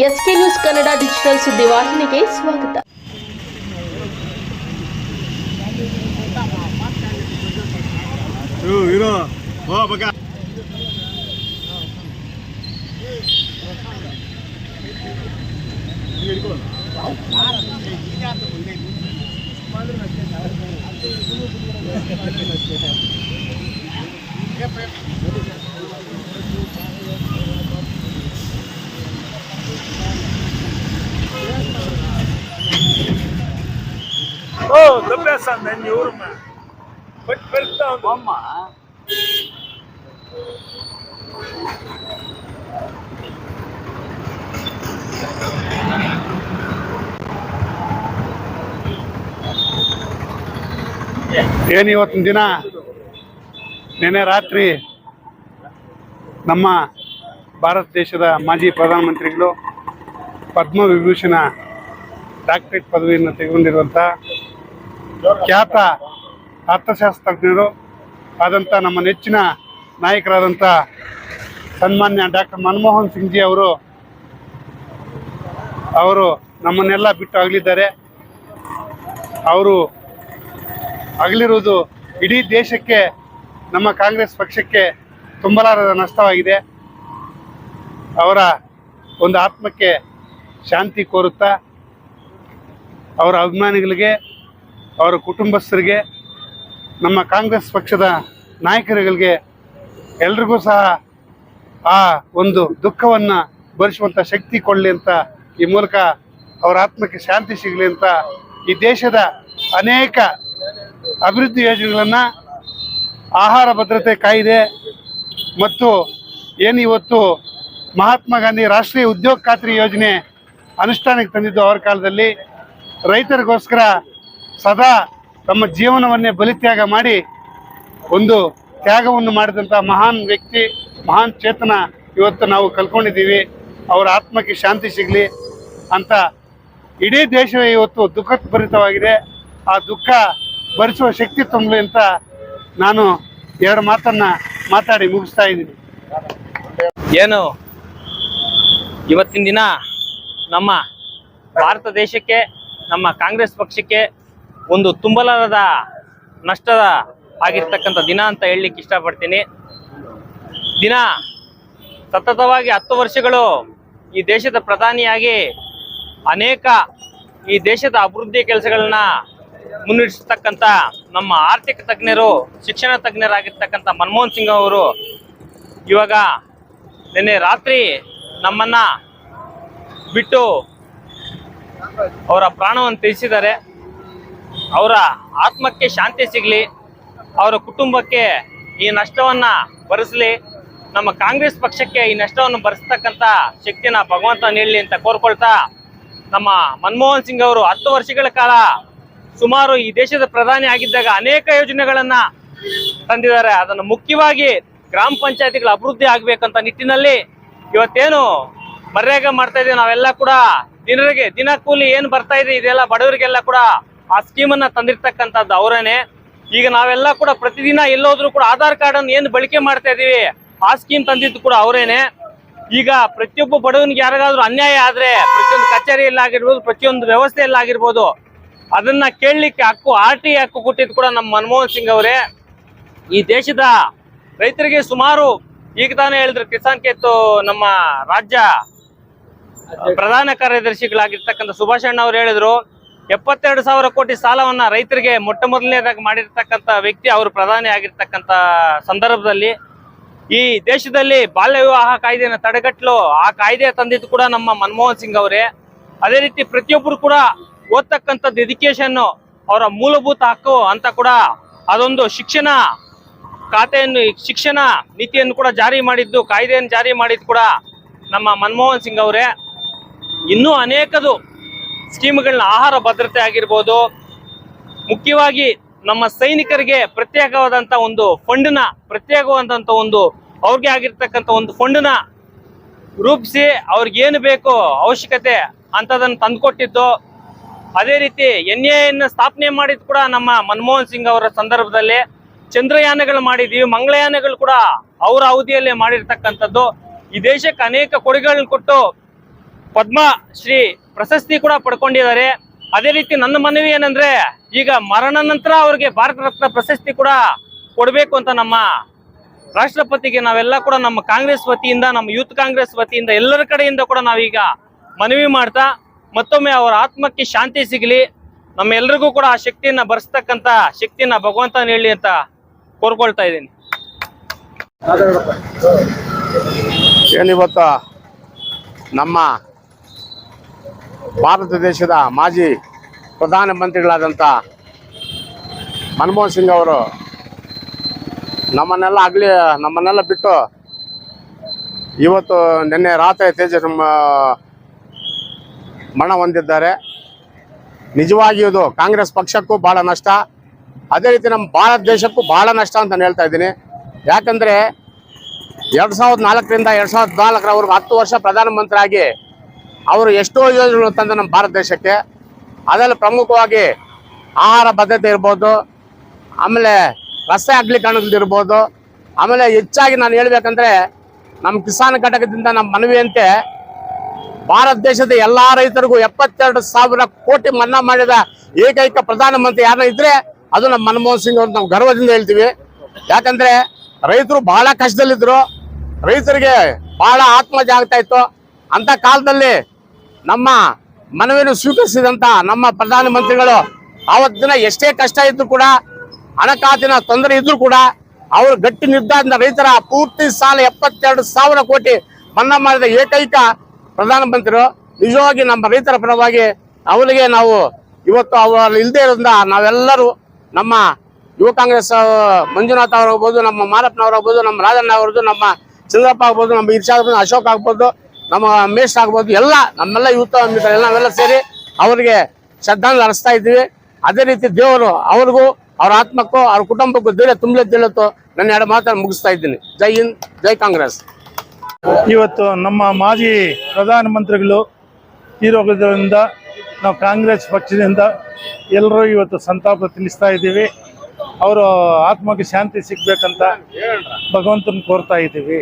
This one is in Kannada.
ಎಸ್ಕೆ ನ್ಯೂಸ್ ಕನ್ನಡ ಡಿಜಿಟಲ್ ಸುದ್ದಿವಾಹಿನಿಗೆ ಸ್ವಾಗತ ಇರು ಇರು ಹೋ ಬಗ ఓ దొబ్బేస్తాను దాన్ని ఎవరమ్మా పెట్టి పెడతా ఉంది అమ్మ ಏನು ಇವತ್ತಿನ ದಿನ ನಿನ್ನೆ ರಾತ್ರಿ ನಮ್ಮ ಭಾರತ ದೇಶದ ಮಾಜಿ ಪ್ರಧಾನಮಂತ್ರಿಗಳು ಪದ್ಮವಿಭೂಷಣ ಡಾಕ್ಟರೇಟ್ ಪದವಿಯನ್ನು ತೆಗೆದುಕೊಂಡಿರುವಂಥ ಖ್ಯಾತ ಅರ್ಥಶಾಸ್ತ್ರಜ್ಞರು ಆದಂಥ ನಮ್ಮ ನೆಚ್ಚಿನ ನಾಯಕರಾದಂಥ ಸನ್ಮಾನ್ಯ ಡಾಕ್ಟರ್ ಮನಮೋಹನ್ ಸಿಂಗ್ ಜಿ ಅವರು ಅವರು ನಮ್ಮನ್ನೆಲ್ಲ ಬಿಟ್ಟು ಅಗಲಿದ್ದಾರೆ. ಅವರು ಅಗಲಿರುವುದು ಇಡೀ ದೇಶಕ್ಕೆ, ನಮ್ಮ ಕಾಂಗ್ರೆಸ್ ಪಕ್ಷಕ್ಕೆ ತುಂಬಲಾರದ ನಷ್ಟವಾಗಿದೆ. ಅವರ ಒಂದು ಆತ್ಮಕ್ಕೆ ಶಾಂತಿ ಕೋರುತ್ತಾ, ಅವರ ಅಭಿಮಾನಿಗಳಿಗೆ ಅವರ ಕುಟುಂಬಸ್ಥರಿಗೆ, ನಮ್ಮ ಕಾಂಗ್ರೆಸ್ ಪಕ್ಷದ ನಾಯಕರುಗಳಿಗೆ ಎಲ್ರಿಗೂ ಸಹ ಆ ಒಂದು ದುಃಖವನ್ನು ಭರಿಸುವಂಥ ಶಕ್ತಿ ಕೊಡಲಿ ಅಂತ ಈ ಮೂಲಕ ಅವರ ಆತ್ಮಕ್ಕೆ ಶಾಂತಿ ಸಿಗಲಿ ಅಂತ ಈ ದೇಶದ ಅನೇಕ ಅಭಿವೃದ್ಧಿ ಯೋಜನೆಗಳನ್ನು, ಆಹಾರ ಭದ್ರತೆ ಕಾಯ್ದೆ ಮತ್ತು ಏನು ಇವತ್ತು ಮಹಾತ್ಮ ಗಾಂಧಿ ರಾಷ್ಟ್ರೀಯ ಉದ್ಯೋಗ ಖಾತ್ರಿ ಯೋಜನೆ ಅನುಷ್ಠಾನಕ್ಕೆ ತಂದಿದ್ದು ಅವರ ಕಾಲದಲ್ಲಿ ರೈತರಿಗೋಸ್ಕರ ಸದಾ ತಮ್ಮ ಜೀವನವನ್ನೇ ಬಲಿತ್ಯಾಗ ಮಾಡಿ ಒಂದು ತ್ಯಾಗವನ್ನು ಮಾಡಿದಂಥ ಮಹಾನ್ ವ್ಯಕ್ತಿ, ಮಹಾನ್ ಚೇತನ ಇವತ್ತು ನಾವು ಕಲ್ಕೊಂಡಿದ್ದೀವಿ ಅವರ ಆತ್ಮಕ್ಕೆ ಶಾಂತಿ ಸಿಗಲಿ ಅಂತ ಇಡೀ ದೇಶವೇ ಇವತ್ತು ದುಃಖಭರಿತವಾಗಿದೆ. ಆ ದುಃಖ ಭರಿಸುವ ಶಕ್ತಿ ತುಂಬಲಿ ಅಂತ ನಾನು ಎರಡು ಮಾತನ್ನ ಮಾತಾಡಿ ಮುಗಿಸ್ತಾ ಇದ್ದೀನಿ. ಏನು? ಇವತ್ತಿನ ದಿನ ನಮ್ಮ ಭಾರತ ದೇಶಕ್ಕೆ, ನಮ್ಮ ಕಾಂಗ್ರೆಸ್ ಪಕ್ಷಕ್ಕೆ ಒಂದು ತುಂಬಲಾರದ ನಷ್ಟದ ಆಗಿರ್ತಕ್ಕಂಥ ದಿನ ಅಂತ ಹೇಳಲಿಕ್ಕೆ ಇಷ್ಟಪಡ್ತೀನಿ. ದಿನ ಸತತವಾಗಿ ಹತ್ತು ವರ್ಷಗಳು ಈ ದೇಶದ ಪ್ರಧಾನಿಯಾಗಿ ಅನೇಕ ಈ ದೇಶದ ಅಭಿವೃದ್ಧಿ ಕೆಲಸಗಳನ್ನ ಮುನ್ನಡೆಸತಕ್ಕಂಥ ನಮ್ಮ ಆರ್ಥಿಕ ತಜ್ಞರು, ಶಿಕ್ಷಣ ತಜ್ಞರಾಗಿರ್ತಕ್ಕಂಥ ಮನಮೋಹನ್ ಸಿಂಗ್ ಅವರು ಇವಾಗ ನಿನ್ನೆ ರಾತ್ರಿ ನಮ್ಮನ್ನ ಬಿಟ್ಟು ಅವರ ಪ್ರಾಣವನ್ನು ತ್ಯಜಿಸಿದ್ದಾರೆ. ಅವರ ಆತ್ಮಕ್ಕೆ ಶಾಂತಿ ಸಿಗಲಿ, ಅವರ ಕುಟುಂಬಕ್ಕೆ ಈ ನಷ್ಟವನ್ನು ಭರಿಸಲಿ ನಮ್ಮ ಕಾಂಗ್ರೆಸ್ ಪಕ್ಷಕ್ಕೆ ಈ ನಷ್ಟವನ್ನು ಭರಿಸ್ತಕ್ಕಂಥ ಶಕ್ತಿನ ಭಗವಂತ ನೀಡಲಿ ಅಂತ ಕೋರ್ಕೊಳ್ತಾ ನಮ್ಮ ಮನಮೋಹನ್ ಸಿಂಗ್ ಅವರು ಹತ್ತು ವರ್ಷಗಳ ಕಾಲ ಸುಮಾರು ಈ ದೇಶದ ಪ್ರಧಾನಿ ಆಗಿದ್ದಾಗ ಅನೇಕ ಯೋಜನೆಗಳನ್ನು ತಂದಿದ್ದಾರೆ. ಅದನ್ನು ಮುಖ್ಯವಾಗಿ ಗ್ರಾಮ ಪಂಚಾಯತಿಗಳ ಅಭಿವೃದ್ಧಿ ಆಗಬೇಕಂತ ನಿಟ್ಟಿನಲ್ಲಿ ಇವತ್ತೇನು ಮರ್ಯಾಗ ಮಾಡ್ತಾ ಇದೀವಿ. ನಾವೆಲ್ಲ ಕೂಡ ದಿನರಿಗೆ ದಿನ ಕೂಲಿ ಏನು ಬರ್ತಾ ಇದೆ ಇದೆಲ್ಲ ಬಡವರಿಗೆಲ್ಲ ಕೂಡ ಆ ಸ್ಕೀಮನ್ನ ತಂದಿರ್ತಕ್ಕಂಥದ್ದು ಅವರೇನೆ. ಈಗ ನಾವೆಲ್ಲ ಕೂಡ ಪ್ರತಿದಿನ ಎಲ್ಲೋದ್ರೂ ಕೂಡ ಆಧಾರ್ ಕಾರ್ಡ್ ಅನ್ನು ಏನು ಬಳಕೆ ಮಾಡ್ತಾ ಇದೀವಿ, ಆ ಸ್ಕೀಮ್ ತಂದಿದ್ದು ಕೂಡ ಅವರೇನೆ. ಈಗ ಪ್ರತಿಯೊಬ್ಬ ಬಡವನಿಗೆ ಯಾರಿಗಾದ್ರೂ ಅನ್ಯಾಯ ಆದ್ರೆ ಪ್ರತಿಯೊಂದು ಕಚೇರಿಯಲ್ಲಾಗಿರ್ಬೋದು, ಪ್ರತಿಯೊಂದು ವ್ಯವಸ್ಥೆಯಲ್ಲಾಗಿರ್ಬೋದು, ಅದನ್ನ ಕೇಳಲಿಕ್ಕೆ ಹಕ್ಕು ಆರ್ ಟಿ ಹಕ್ಕು ಕೊಟ್ಟಿದ್ದು ಕೂಡ ನಮ್ಮ ಮನಮೋಹನ್ ಸಿಂಗ್ ಅವರೇ. ಈ ದೇಶದ ರೈತರಿಗೆ ಸುಮಾರು, ಈಗ ತಾನೇ ಹೇಳಿದ್ರು ಕಿಸಾನ್ ಕೇತು ನಮ್ಮ ರಾಜ್ಯ ಪ್ರಧಾನ ಕಾರ್ಯದರ್ಶಿಗಳಾಗಿರ್ತಕ್ಕಂಥ ಸುಭಾಷ್ ಅಣ್ಣ ಅವ್ರು ಹೇಳಿದ್ರು. ಎಪ್ಪತ್ತೆರಡು ಸಾವಿರ ಕೋಟಿ ಸಾಲವನ್ನ ರೈತರಿಗೆ ಮೊಟ್ಟ ಮೊದಲನೇದಾಗಿ ಮಾಡಿರ್ತಕ್ಕಂಥ ವ್ಯಕ್ತಿ ಅವರು ಪ್ರಧಾನಿ ಆಗಿರ್ತಕ್ಕಂಥ ಸಂದರ್ಭದಲ್ಲಿ ಈ ದೇಶದಲ್ಲಿ ಬಾಲ್ಯ ವಿವಾಹ ಕಾಯ್ದೆಯನ್ನು ತಡೆಗಟ್ಟಲು ಆ ಕಾಯ್ದೆ ತಂದಿದ್ದು ಕೂಡ ನಮ್ಮ ಮನಮೋಹನ್ ಸಿಂಗ್ ಅವರೇ. ಅದೇ ರೀತಿ ಪ್ರತಿಯೊಬ್ಬರು ಕೂಡ ಓದ್ತಕ್ಕಂಥದ್ದು ಎಜುಕೇಶನ್ ಅವರ ಮೂಲಭೂತ ಹಕ್ಕು ಅಂತ ಕೂಡ ಅದೊಂದು ಶಿಕ್ಷಣ ಖಾತೆಯನ್ನು, ಶಿಕ್ಷಣ ನೀತಿಯನ್ನು ಕೂಡ ಜಾರಿ ಮಾಡಿದ್ದು, ಕಾಯ್ದೆಯನ್ನು ಜಾರಿ ಮಾಡಿದ್ದು ಕೂಡ ನಮ್ಮ ಮನಮೋಹನ್ ಸಿಂಗ್ ಅವರೇ. ಇನ್ನೂ ಅನೇಕದು ಸ್ಕೀಮ್ಗಳನ್ನ ಆಹಾರ ಭದ್ರತೆ ಆಗಿರ್ಬೋದು, ಮುಖ್ಯವಾಗಿ ನಮ್ಮ ಸೈನಿಕರಿಗೆ ಪ್ರತ್ಯೇಕವಾದಂತ ಒಂದು ಫಂಡ್ನ, ಪ್ರತ್ಯೇಕವಾದಂತ ಒಂದು ಅವ್ರಿಗೆ ಆಗಿರ್ತಕ್ಕಂಥ ಒಂದು ಫಂಡ್ನ ರೂಪಿಸಿ ಅವ್ರಿಗೆ ಏನು ಬೇಕು ಅವಶ್ಯಕತೆ ಅಂಥದನ್ನು ತಂದುಕೊಟ್ಟಿದ್ದು. ಅದೇ ರೀತಿ ಎನ್ ಎನ್ನು ಸ್ಥಾಪನೆ ಮಾಡಿದ್ದು ಕೂಡ ನಮ್ಮ ಮನಮೋಹನ್ ಸಿಂಗ್ ಅವರ ಸಂದರ್ಭದಲ್ಲಿ, ಚಂದ್ರಯಾನಗಳು ಮಾಡಿದೀವಿ, ಮಂಗಳಯಾನಗಳು ಕೂಡ ಅವರ ಅವಧಿಯಲ್ಲೇ ಮಾಡಿರ್ತಕ್ಕಂಥದ್ದು. ಈ ದೇಶಕ್ಕೆ ಅನೇಕ ಕೊಡುಗೆಗಳನ್ನ ಕೊಟ್ಟು ಪದ್ಮ ಶ್ರೀ ಪ್ರಶಸ್ತಿ ಕೂಡ ಪಡ್ಕೊಂಡಿದ್ದಾರೆ. ಅದೇ ರೀತಿ ನನ್ನ ಮನವಿ ಏನಂದ್ರೆ, ಈಗ ಮರಣ ನಂತರ ಅವ್ರಿಗೆ ಭಾರತ ರತ್ನ ಪ್ರಶಸ್ತಿ ಕೂಡ ಕೊಡಬೇಕು ಅಂತ ನಮ್ಮ ರಾಷ್ಟ್ರಪತಿಗೆ ನಾವೆಲ್ಲ ಕೂಡ ನಮ್ಮ ಕಾಂಗ್ರೆಸ್ ವತಿಯಿಂದ, ನಮ್ಮ ಯೂತ್ ಕಾಂಗ್ರೆಸ್ ವತಿಯಿಂದ ಎಲ್ಲರ ಕಡೆಯಿಂದ ಕೂಡ ನಾವೀಗ ಮನವಿ ಮಾಡ್ತಾ, ಮತ್ತೊಮ್ಮೆ ಅವರ ಆತ್ಮಕ್ಕೆ ಶಾಂತಿ ಸಿಗಲಿ. ನಮ್ಮೆಲ್ಲರಿಗೂ ಕೂಡ ಆ ಶಕ್ತಿಯನ್ನ ಬರೆಸ್ತಕ್ಕಂತ ಶಕ್ತಿಯನ್ನ ಭಗವಂತ ಹೇಳಿ ಅಂತ ಕೋರ್ಕೊಳ್ತಾ ಇದ್ದೀನಿ. ಏನಿವತ್ತ? ನಮ್ಮ ಭಾರತ ದೇಶದ ಮಾಜಿ ಪ್ರಧಾನಮಂತ್ರಿಗಳಾದಂಥ ಮನಮೋಹನ್ ಸಿಂಗ್ ಅವರು ನಮ್ಮನ್ನೆಲ್ಲ ಆಗಲಿ ನಮ್ಮನ್ನೆಲ್ಲ ಬಿಟ್ಟು ಇವತ್ತು ನಿನ್ನೆ ರಾತ್ರಿ ತೇಜ ಮರಣ ಹೊಂದಿದ್ದಾರೆ. ನಿಜವಾಗಿಯೂ ಇದು ಕಾಂಗ್ರೆಸ್ ಪಕ್ಷಕ್ಕೂ ಭಾಳ ನಷ್ಟ. ಅದೇ ರೀತಿ ನಮ್ಮ ಭಾರತ ದೇಶಕ್ಕೂ ಭಾಳ ನಷ್ಟ ಅಂತ ಹೇಳ್ತಾ ಇದ್ದೀನಿ. ಯಾಕಂದರೆ ಎರಡು ಸಾವಿರದ ನಾಲ್ಕರಿಂದ ಎರಡು ಸಾವಿರದ ನಾಲ್ಕರವರೆಗೂ ಹತ್ತು ವರ್ಷ ಪ್ರಧಾನಮಂತ್ರಿ ಆಗಿ ಅವರು ಎಷ್ಟೋ ಯೋಜನೆಗಳು ತಂದ ನಮ್ಮ ಭಾರತ ದೇಶಕ್ಕೆ ಅದರಲ್ಲಿ ಪ್ರಮುಖವಾಗಿ ಆಹಾರ ಭದ್ರತೆ ಇರ್ಬೋದು, ಆಮೇಲೆ ರಸ್ತೆ ಅಗಲೀಕರಣಗಳು ಇರ್ಬೋದು. ಆಮೇಲೆ ಹೆಚ್ಚಾಗಿ ನಾನು ಹೇಳ್ಬೇಕಂದ್ರೆ ನಮ್ಮ ಕಿಸಾನ್ ಘಟಕದಿಂದ ನಮ್ಮ ಮನವಿಯಂತೆ ಭಾರತ ದೇಶದ ಎಲ್ಲ ರೈತರಿಗೂ ಎಪ್ಪತ್ತೆರಡು ಸಾವಿರ ಕೋಟಿ ಮನ್ನಾ ಮಾಡಿದ ಏಕೈಕ ಪ್ರಧಾನಮಂತ್ರಿ ಯಾರನ್ನ ಇದ್ರೆ ಅದು ನಮ್ಮ ಮನಮೋಹನ್ ಸಿಂಗ್ ಅವ್ರು ನಾವು ಗರ್ವದಿಂದ ಹೇಳ್ತೀವಿ. ಯಾಕಂದ್ರೆ ರೈತರು ಬಹಳ ಕಷ್ಟದಲ್ಲಿದ್ರು, ರೈತರಿಗೆ ಬಹಳ ಆತ್ಮಹತ್ಯೆ ಆಗ್ತಾ ಇತ್ತು ಅಂತ ಕಾಲದಲ್ಲಿ ನಮ್ಮ ಮನವಿಯನ್ನು ಸ್ವೀಕರಿಸಿದಂತ ನಮ್ಮ ಪ್ರಧಾನಮಂತ್ರಿಗಳು ಆವತ್ತು ದಿನ ಎಷ್ಟೇ ಕಷ್ಟ ಇದ್ರು ಕೂಡ, ಹಣಕಾಸಿನ ತೊಂದರೆ ಇದ್ರು ಕೂಡ, ಅವರು ಗಟ್ಟಿ ನಿರ್ಧಾರದಿಂದ ರೈತರ ಪೂರ್ತಿ ಸಾಲ ಎಪ್ಪತ್ತೆರಡು ಸಾವಿರ ಕೋಟಿ ಮನ್ನಾ ಮಾಡಿದ ಏಕೈಕ ಪ್ರಧಾನಮಂತ್ರಿಗಳು ನಿಜವಾಗಿ ನಮ್ಮ ರೈತರ ಪರವಾಗಿ ಅವರಿಗೆ ನಾವು ಇವತ್ತು ಅವರು ಇಲ್ಲದೆ ಇರೋದ್ರಿಂದ ನಾವೆಲ್ಲರೂ ನಮ್ಮ ಯುವ ಕಾಂಗ್ರೆಸ್ ಮಂಜುನಾಥ್ ಅವರಾಗ್ಬೋದು ನಮ್ಮ ಮಾರಪ್ಪನವರಾಗ್ಬೋದು ನಮ್ಮ ರಾಜಣ್ಣ ಅವ್ರದ್ದು, ನಮ್ಮ ಚಂದ್ರಪ್ಪ ಆಗ್ಬೋದು, ನಮ್ಮ ಇರ್ಷಾದ್ ಅಶೋಕ್ ಆಗ್ಬೋದು ನಮ್ಮ ಮೇಷ್ ಆಗ್ಬೋದು, ಎಲ್ಲ ನಮ್ಮೆಲ್ಲ ಮಿತ್ರ ಎಲ್ಲ ನಾವೆಲ್ಲ ಸೇರಿ ಅವರಿಗೆ ಶ್ರದ್ಧಾಂಜಲಿ ಅರ್ಸ್ತಾ ಇದ್ದೀವಿ. ಅದೇ ರೀತಿ ದೇವರು ಅವ್ರಿಗೂ, ಅವ್ರ ಆತ್ಮಕ್ಕೂ, ಅವ್ರ ಕುಟುಂಬಕ್ಕೂ ಧೈರ್ಯ ತುಂಬಲೇ ನನ್ನ ಎರಡು ಮಾತನ್ನು ಮುಗಿಸ್ತಾ ಇದ್ದೀನಿ. ಜೈ ಹಿಂದ್, ಜೈ ಕಾಂಗ್ರೆಸ್. ಇವತ್ತು ನಮ್ಮ ಮಾಜಿ ಪ್ರಧಾನಮಂತ್ರಿಗಳು ತೀರೋಗೋದ್ರಿಂದ ನಾವು ಕಾಂಗ್ರೆಸ್ ಪಕ್ಷದಿಂದ ಎಲ್ಲರೂ ಇವತ್ತು ಸಂತಾಪ ತಿಳಿಸ್ತಾ ಇದ್ದೀವಿ. ಅವರು ಆತ್ಮಕ್ಕೆ ಶಾಂತಿ ಸಿಗ್ಬೇಕಂತ ಭಗವಂತನ ಕೋರ್ತಾ ಇದ್ದೀವಿ.